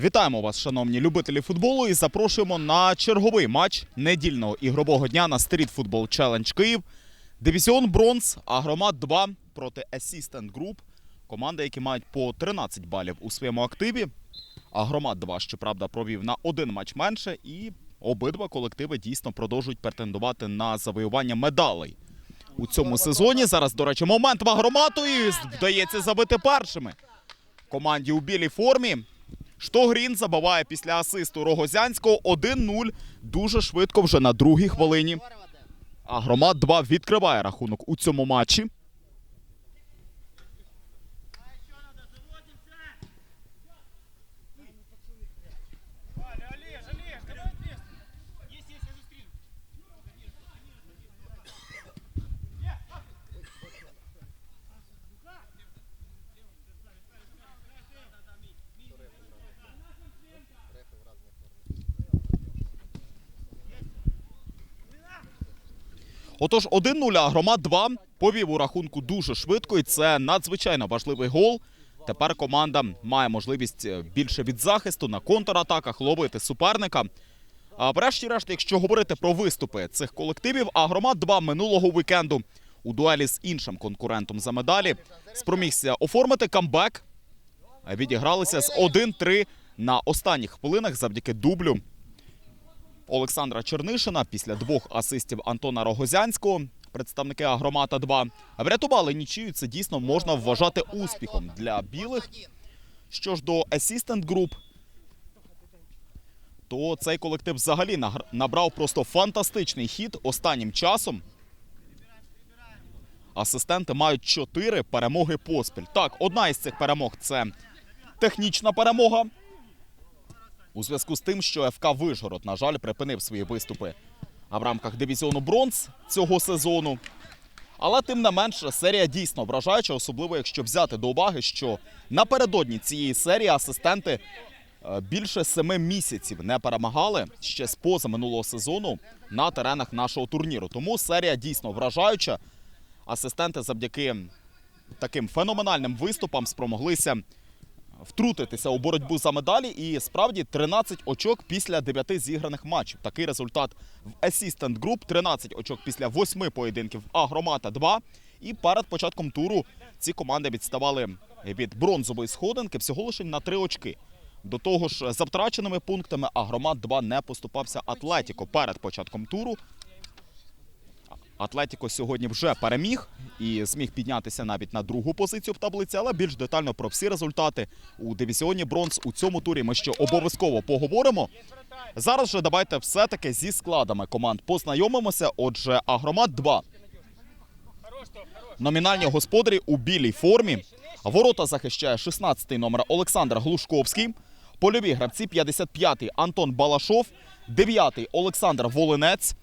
Вітаємо вас, шановні любителі футболу, і запрошуємо на черговий матч недільного ігрового дня на Street Football Challenge Київ. Дивізіон Бронз, Агромат 2 проти Assistant Group. Команди, які мають по 13 балів у своєму активі. Агромат 2, щоправда, провів на один матч менше, і обидва колективи дійсно продовжують претендувати на завоювання медалей у цьому сезоні. Зараз, до речі, момент в агромату і вдається забити першими. Команді у білій формі. Штогрін забиває після асисту Рогозянського 1-0 дуже швидко вже на другій хвилині. А громад 2 відкриває рахунок у цьому матчі. Олег, Олег, Олег, давай вместе. Есть, есть, я застрелю. Отож, 1-0, Агромат 2 повів у рахунку дуже швидко, і це надзвичайно важливий гол. Тепер команда має можливість е, більше від захисту на контратаках ловити суперника. А врешті-решт, якщо говорити про виступи цих колективів, Агромат 2 минулого вікенду у дуелі з іншим конкурентом за медалі спромігся оформити камбек. Відігралися з 1-3 на останніх хвилинах завдяки дублю Олександра Чернишина після двох асистів Антона Рогозянського. Представники Агромата 2 врятували нічию. Це дійсно можна вважати успіхом для білих. Що ж до Assistant Group, то цей колектив взагалі набрав просто фантастичний хід останнім часом. Асистенти мають чотири перемоги поспіль. Так, одна із цих перемог це технічна перемога. У зв'язку з тим, що ФК Вишгород, на жаль, припинив свої виступи в рамках дивізіону бронз цього сезону. Але тим не менше, серія дійсно вражаюча, особливо якщо взяти до уваги, що напередодні цієї серії асистенти е, більше семи місяців не перемагали ще з поза минулого сезону на теренах нашого турніру. Тому серія дійсно вражаюча. Асистенти завдяки таким феноменальним виступам спромоглися втрутитися у боротьбу за медалі. І справді 13 очок після 9 зіграних матчів. Такий результат в Assistant Group. 13 очок після 8 поєдинків Агромата 2. І перед початком туру ці команди відставали від бронзової сходинки всього лише на 3 очки. До того ж, за втраченими пунктами Агромат 2 не поступався Атлетіко перед початком туру. Атлетіко сьогодні вже переміг і зміг піднятися навіть на другу позицію в таблиці, але більш детально про всі результати у дивізіоні бронз у цьому турі ми ще обов'язково поговоримо. Зараз же давайте все-таки зі складами команд познайомимося. Отже, Агромат 2. Номінальні господарі у білій формі. Ворота захищає 16-й номер Олександр Глушковський. Польові гравці 55-й Антон Балашов, 9-й Олександр Волинець,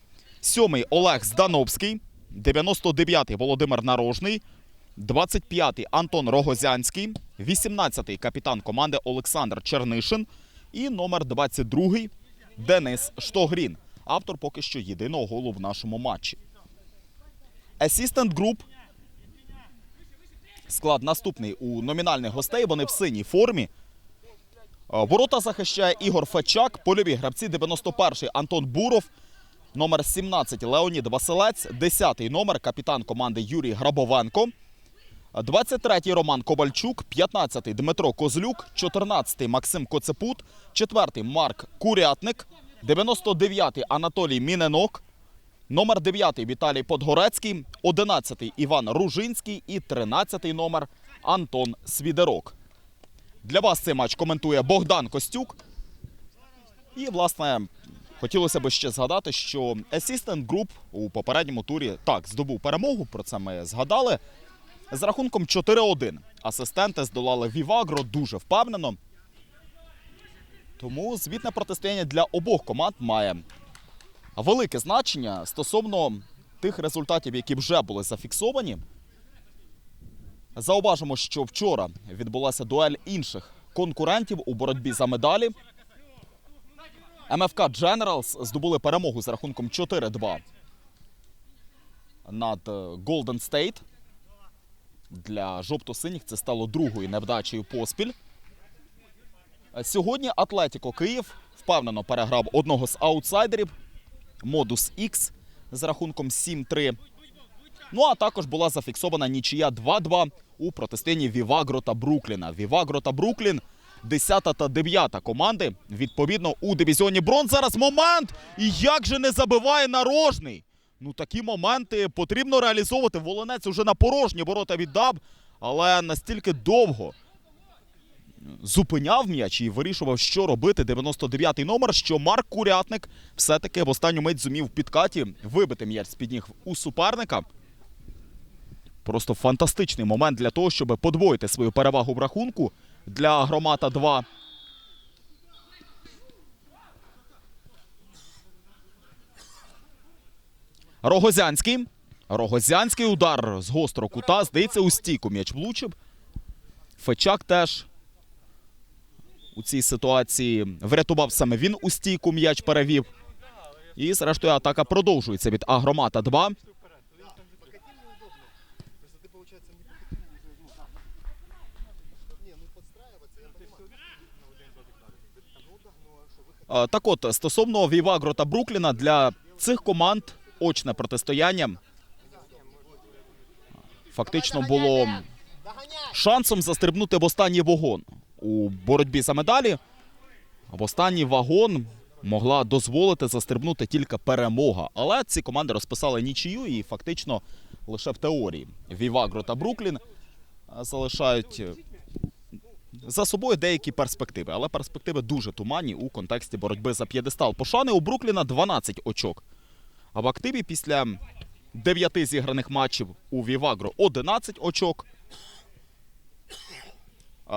7-й Олег Здановський, 99-й Володимир Нарожний, 25-й Антон Рогозянський, 18-й капітан команди Олександр Чернишин і номер 22-й Денис Штогрін. Автор поки що єдиного голу в нашому матчі. Assistant Group Склад наступний у номінальних гостей. Вони в синій формі. Е, Ворота захищає Ігор Фечак. Польові гравці 91-й Антон Буров. Номер 17 Леонід Василець. 10-й номер капітан команди Юрій Грабовенко. 23-й Роман Ковальчук, 15-й Дмитро Козлюк, 14-й Максим Коцепут, 4-й Марк Курятник, 99-й Анатолій Міненок, Номер 9 Віталій Подгорецький, 11 Іван Ружинський і 13 номер Антон Свідерок. Для вас цей матч коментує Богдан Костюк. І, власне, хотілося б ще згадати, що Assistant Group у попередньому турі так здобув перемогу. Про це ми згадали. З рахунком 4-1. Асистенти здолали Вівагро дуже впевнено. Тому звітне протистояння для обох команд має велике значення стосовно тих результатів, які вже були зафіксовані. Зауважимо, що вчора відбулася дуель інших конкурентів у боротьбі за медалі. МФК Generals здобули перемогу з рахунком 4-2 над Golden State. Для жовто-синіх це стало другою невдачею поспіль. Е, Сьогодні Атлетіко Київ впевнено переграв одного з аутсайдерів Модус X з рахунком 7-3. Ну а також була зафіксована нічия 2-2 у протистоянні Вівагро та Брукліна. Вівагро та Бруклін 10 та 9 команди. Відповідно, у дивізіоні бронз зараз момент. І як же не забиває нарожний. Ну такі моменти потрібно реалізовувати. Волонець уже на порожні ворота віддав, але настільки довго зупиняв м'яч і вирішував, що робити. 99-й номер, що Марк Курятник все-таки в останню мить зумів в підкаті вибити м'яч з-під ніг у суперника. Просто фантастичний момент для того, щоб подвоїти свою перевагу в рахунку для громата 2. Рогозянський. Рогозянський удар з гострого кута. Здається, у стійку м'яч влучив. Фечак теж у цій ситуації врятував саме він у стійку м'яч перевів. І зрештою атака продовжується від Агромата 2. Просто ты, получается, не Не, ну подстраиваться, я понимаю. Ну да, ну а что, выход Е, Так от, стосовно Вівагро та Брукліна, для цих команд очне протистояння фактично було шансом застрибнути в останній вагон у боротьбі за медалі. В останній вагон могла дозволити застрибнути тільки перемога. Але ці команди розписали нічию і фактично лише в теорії Вівагро та Бруклін е, залишають е, за собою деякі перспективи, але перспективи дуже туманні у контексті боротьби за п'єдестал. Пошани у Брукліна 12 очок. А в активі після 9 зіграних матчів у Вівагро 11 очок.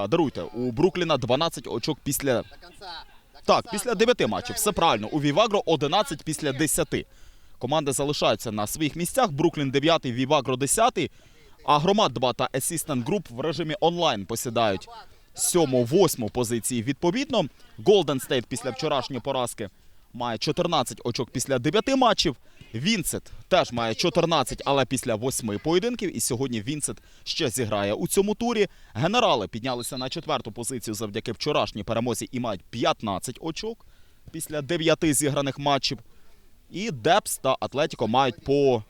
Даруйте, у Брукліна 12 очок після так, після 9 матчів. Все правильно. У Вівагро 11 після 10. Команди залишаються на своїх місцях. Бруклін 9, Вівагро 10. А Громад 2 та Assistant Group в режимі онлайн посідають 7-8 позиції відповідно. Голден Стейт після вчорашньої поразки має 14 очок після 9 матчів. Вінсет теж має 14, але після 8 поєдинків. І сьогодні Вінсет ще зіграє у цьому турі. Генерали піднялися на четверту позицію завдяки вчорашній перемозі і мають 15 очок після 9 зіграних матчів. І Депс та Атлетіко мають по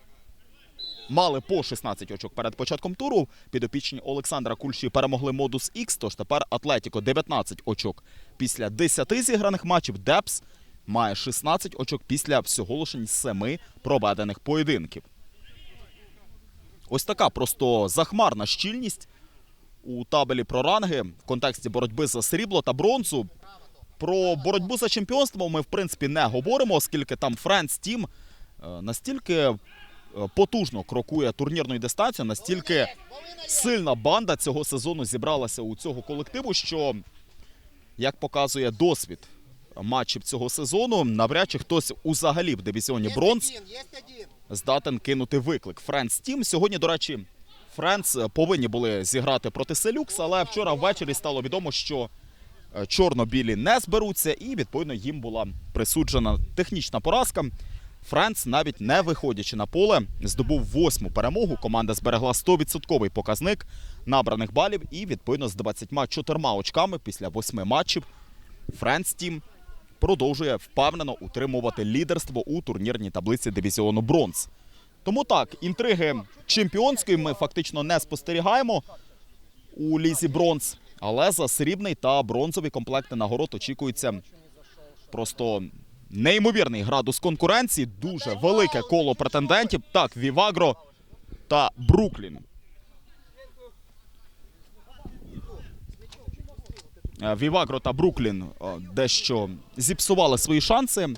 мали по 16 очок перед початком туру. Підопічні Олександра Кульші перемогли модус X, тож тепер Атлетіко 19 очок після 10 зіграних матчів. Депс має 16 очок після всього лише 7 проведених поєдинків. Ось така просто захмарна щільність у табелі про ранги в контексті боротьби за срібло та бронзу. Про боротьбу за чемпіонство ми в принципі не говоримо, оскільки там Френс Тім настільки потужно крокує турнірною дистанцією, настільки сильна банда цього сезону зібралася у цього колективу, що, як показує досвід матчів цього сезону, навряд чи хтось взагалі в дивізіоні бронз здатен кинути виклик. Френс Тім. Сьогодні, до речі, Френс повинні були зіграти проти Селюкс, але вчора ввечері стало відомо, що е, чорно-білі не зберуться, і відповідно їм була присуджена технічна поразка. Френс, навіть не виходячи на поле, здобув восьму перемогу. Команда зберегла 100% показник набраних балів і відповідно з 24 очками після восьми матчів Френс Тім продовжує впевнено утримувати лідерство у турнірній таблиці дивізіону бронз. Тому так, інтриги чемпіонської ми фактично не спостерігаємо у лізі бронз, але за срібний та бронзові комплекти нагород очікується просто неймовірний градус конкуренції, дуже велике коло претендентів. Так, Вівагро та Бруклін. Е, Вівагро та Бруклін е, дещо зіпсували свої шанси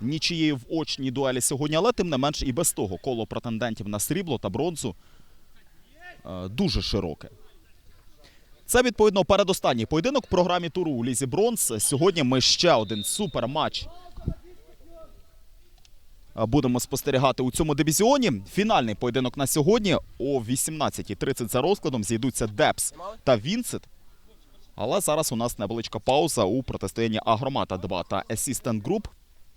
нічиєю в очній дуелі сьогодні, але тим не менш і без того коло претендентів на срібло та бронзу е, дуже широке. Це відповідно передостанній поєдинок в програмі туру у Лізі Бронз. Сьогодні ми ще один суперматч будемо спостерігати у цьому дивізіоні. Фінальний поєдинок на сьогодні о 18.30 за розкладом зійдуться Депс та Вінсет. Але зараз у нас невеличка пауза у протистоянні Агромата 2 та Assistant Group.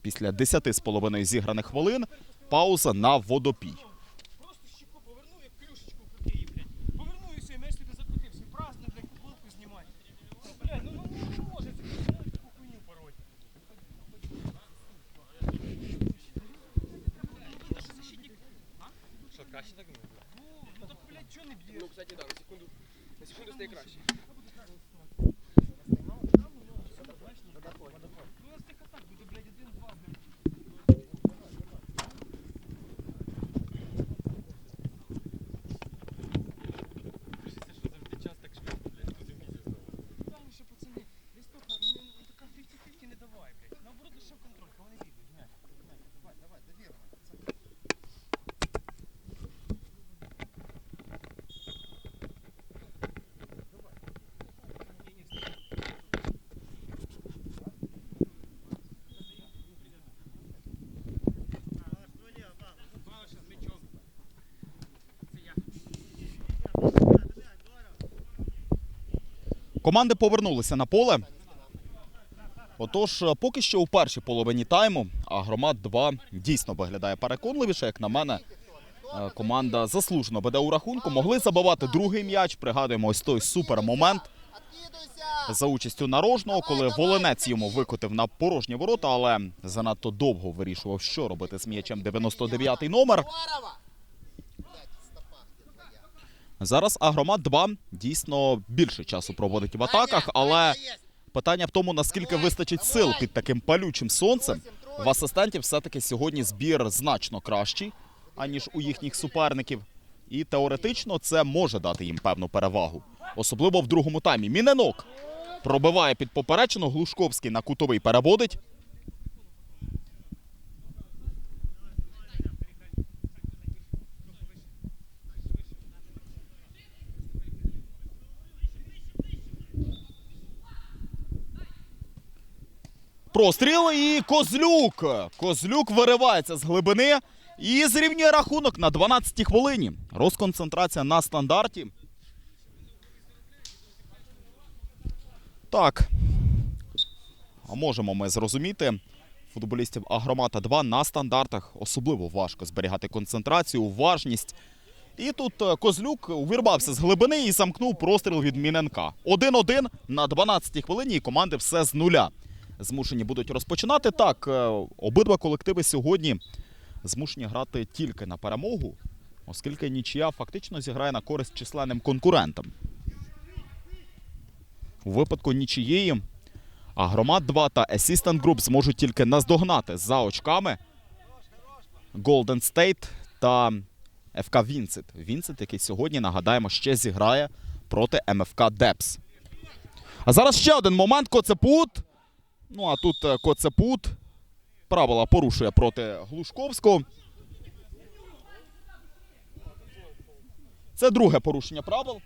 Після 10,5 зіграних хвилин пауза на водопій. Просто щеку повернув, як клюшечку крутий, блядь. Повернув і ніхто не б'є. Ну, кстати, да, на секунду, на секунду стає краще. Ну, у нас тих атак буде, блядь, один-два. Раніше, пацани, десь тут, ну, ну, така 50-50 не давай, блядь. Наоборот, лише контроль, коли вони бігають. М'яч, м'яч, давай, давай, довірно. пацани. Бауша з м'ячом. Це я. Команди повернулися на поле. Отож, е, поки що у першій половині тайму, а громад 2 дійсно виглядає переконливіше, як на мене. Е, Команда заслужено веде у рахунку. Могли забивати другий м'яч. Пригадуємо ось той супермомент за участю нарожного, коли Волинець йому викотив на порожні ворота, але занадто довго вирішував, що робити з м'ячем 99-й номер. Зараз Агромат 2 дійсно більше часу проводить в атаках, але питання в тому, наскільки вистачить сил під таким палючим сонцем. В асистентів все-таки сьогодні збір значно кращий, аніж у їхніх суперників. І теоретично це може дати їм певну перевагу, особливо в другому таймі. Міненок пробиває під поперечину, Глушковський на кутовий переводить. Простріл і Козлюк. Козлюк виривається з глибини і зрівнює рахунок на 12-й хвилині. Розконцентрація на стандарті. Так. А можемо ми зрозуміти. Футболістів Агромата 2 на стандартах особливо важко зберігати концентрацію, уважність. І тут е, Козлюк увірвався з глибини і замкнув простріл від Міненка. 1-1 на 12-й хвилині і команди все з нуля. Змушені будуть розпочинати. Так, е, обидва колективи сьогодні змушені грати тільки на перемогу, оскільки нічия фактично зіграє на користь численним конкурентам. У випадку нічиєї Агромат 2 та Assistant Group зможуть тільки наздогнати за очками Golden State та ФК Вінцит. Вінцит, який сьогодні, нагадаємо, ще зіграє проти МФК Депс. А зараз ще один момент. Коцепут. Ну а тут е, Коцепут правила порушує проти Глушковського. Це друге порушення правил.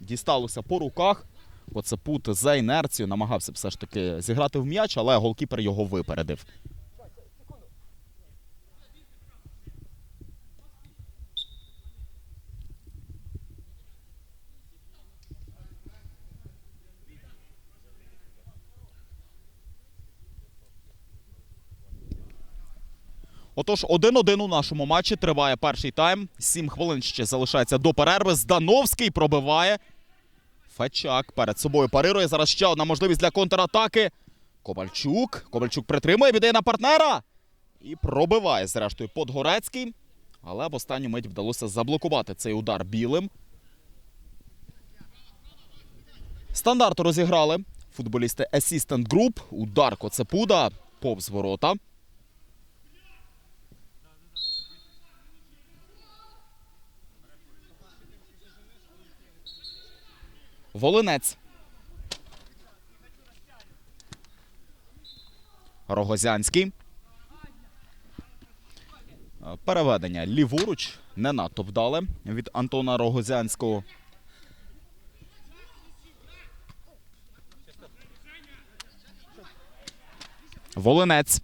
Дісталося по руках. Коцепут за інерцією намагався все ж таки зіграти в м'яч, але голкіпер його випередив. Отож, 1-1 у нашому матчі триває перший тайм. Сім хвилин ще залишається до перерви. Здановський пробиває. Фечак перед собою парирує. Зараз ще одна можливість для контратаки. Ковальчук. Ковальчук притримує, віддає на партнера. І пробиває, зрештою, Подгорецький. Але в останню мить вдалося заблокувати цей удар білим. Стандарт розіграли футболісти Assistant Group. Удар Коцепуда повз ворота. Волинець. Рогозянський. Переведення ліворуч не надто вдале від Антона Рогозянського. Волинець.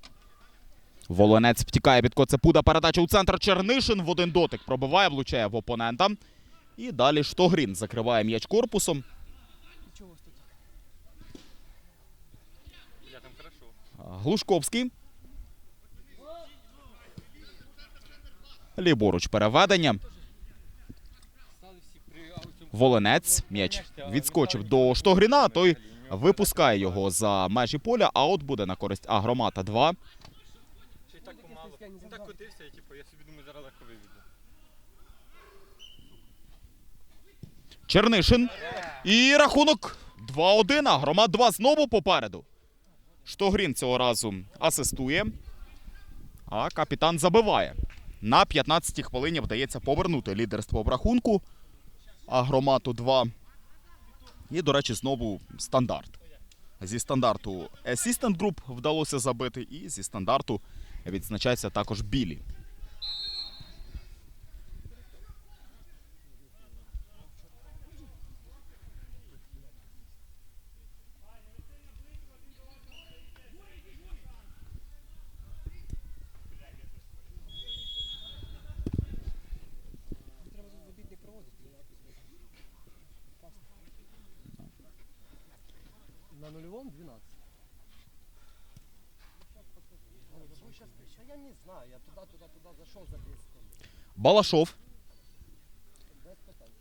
Волинець втікає від Коцепуда. Передача у центр Чернишин в один дотик пробиває, влучає в опонента. І далі Штогрін закриває м'яч корпусом. Нічого ось тут. Я там хорошо. Глушковський. Ліворуч переведення. Волинець. М'яч відскочив до Штогріна, той випускає його за межі поля. А от буде на користь Агромата 2. Ще й так помало. Він так котився. Чернишин. І рахунок 2-1. А громад 2 знову попереду. Штогрін цього разу асистує. А капітан забиває. На 15-й хвилині вдається повернути лідерство в рахунку. А громаду 2. І, до речі, знову стандарт. Зі стандарту Assistant Group вдалося забити, і зі стандарту відзначається також Білі. На 12. Я не знаю, я туда, туда, туда зашел за 10. Балашов.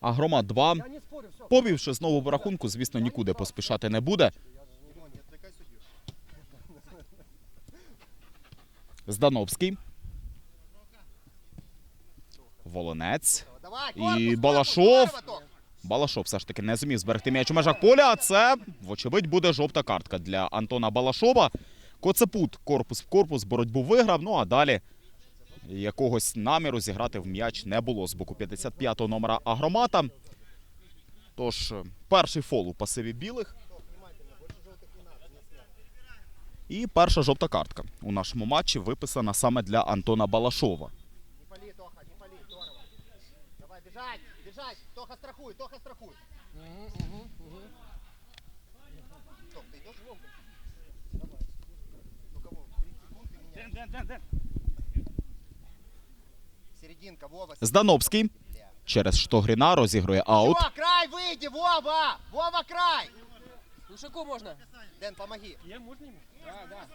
А громад 2. Я не спорю, все. Повівши знову в рахунку, звісно, нікуди поспішати не буде. Здановський. Волонець. І Балашов. Балашов все ж таки не зумів зберегти м'яч у межах поля. А це, вочевидь, буде жовта картка для Антона Балашова. Коцепут корпус в корпус, боротьбу виграв. Ну а далі якогось наміру зіграти в м'яч не було з боку 55-го номера Агромата. Тож, перший фол у пасиві білих. І перша жовта картка у нашому матчі виписана саме для Антона Балашова. Не пали, Тоха, не пали, здорово. Давай, бежать, бежать. Тоха страхуй, Тоха страхуй. Тох, ты идешь? Давай. Ну кого? 30 секунд и меня. Серединка, Вова. Здановський Бля. через Штогріна розігрує аут. Всё, край выйди, Вова! Вова, край! Лушаку можна. Дэн, помоги. Є, можна йому? Да, да.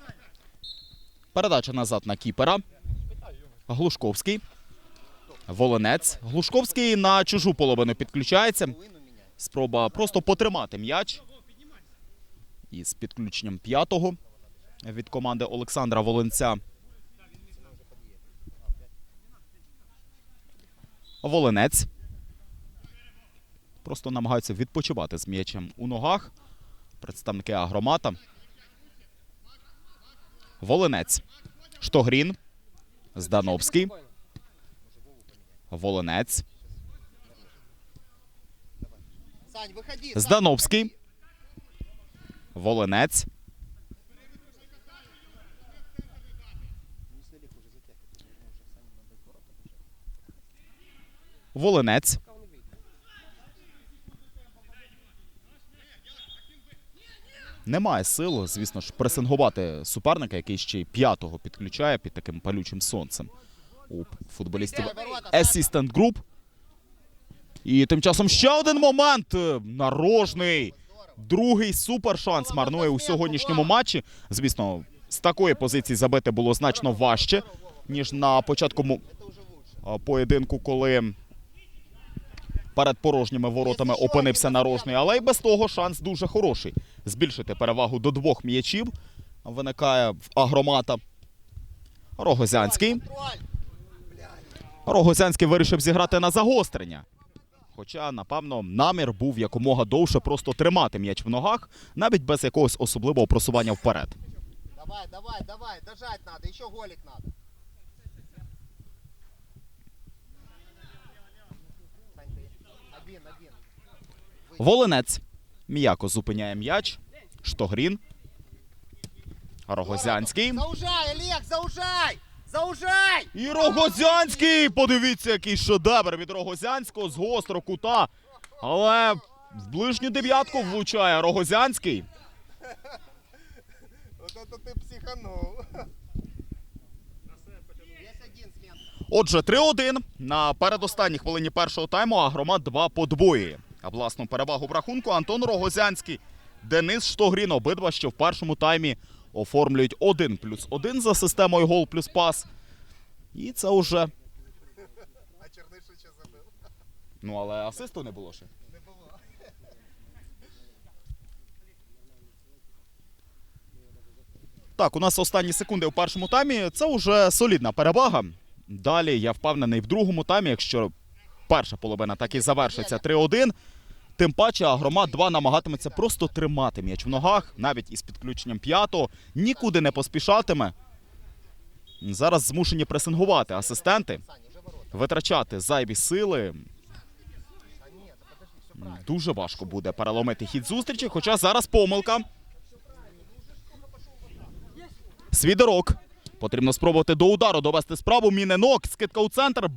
Передача назад на кіпера. Глушковський. Волонець. Глушковський на чужу половину підключається. Спроба просто потримати м'яч. Із підключенням п'ятого від команди Олександра Волонця. Волинець. Просто намагаються відпочивати з м'ячем у ногах. Представники агромата. Волинець. Штогрін. Здановський. Выходи. Здановський. Волинець. Волинець. Немає сил, звісно ж, пресингувати суперника, який ще й п'ятого підключає під таким палючим сонцем у футболістів Assistant Group. І тим часом ще один момент. е, Нарожний. Другий супер шанс марнує у сьогоднішньому матчі. Звісно, з такої позиції забити було значно важче, ніж на початку а, поєдинку, коли перед порожніми воротами опинився нарожний. Але й без того шанс дуже хороший. Збільшити перевагу до двох м'ячів виникає в агромата. Рогозянський. Рогозянський вирішив зіграти на загострення. Хоча, напевно, намір був якомога довше просто тримати м'яч в ногах, навіть без якогось особливого просування вперед. Давай, давай, давай. Дожать надо. Еще голик надо. Волинець м'яко зупиняє м'яч. Штогрін. Рогозянський. Заужай, Олег, заужай! Заужай! І Рогозянський! Подивіться, який шедевр від Рогозянського з гострого кута. Але в ближню дев'ятку влучає Рогозянський. Психанул. Есть один. Отже, 3-1 на передостанній хвилині першого тайму, а громад 2 подвоює. А власну перевагу в рахунку Антон Рогозянський, Денис Штогрін обидва ще в першому таймі оформлюють 1 плюс 1 за системою гол плюс пас. І це вже. А Черныш ще забив. Ну, але асисту не було ще. Не було. Так, у нас останні секунди у першому таймі. Це вже солідна перевага. Далі я впевнений в другому таймі, якщо перша половина так і завершиться 3-1, Тим паче Агромат 2 намагатиметься просто тримати м'яч в ногах, навіть із підключенням п'ятого, нікуди не поспішатиме. Зараз змушені пресингувати асистенти, витрачати зайві сили. Дуже важко буде переломити хід зустрічі, хоча зараз помилка. Свідорок. Потрібно спробувати до удару довести справу. Міненок, скидка у центр.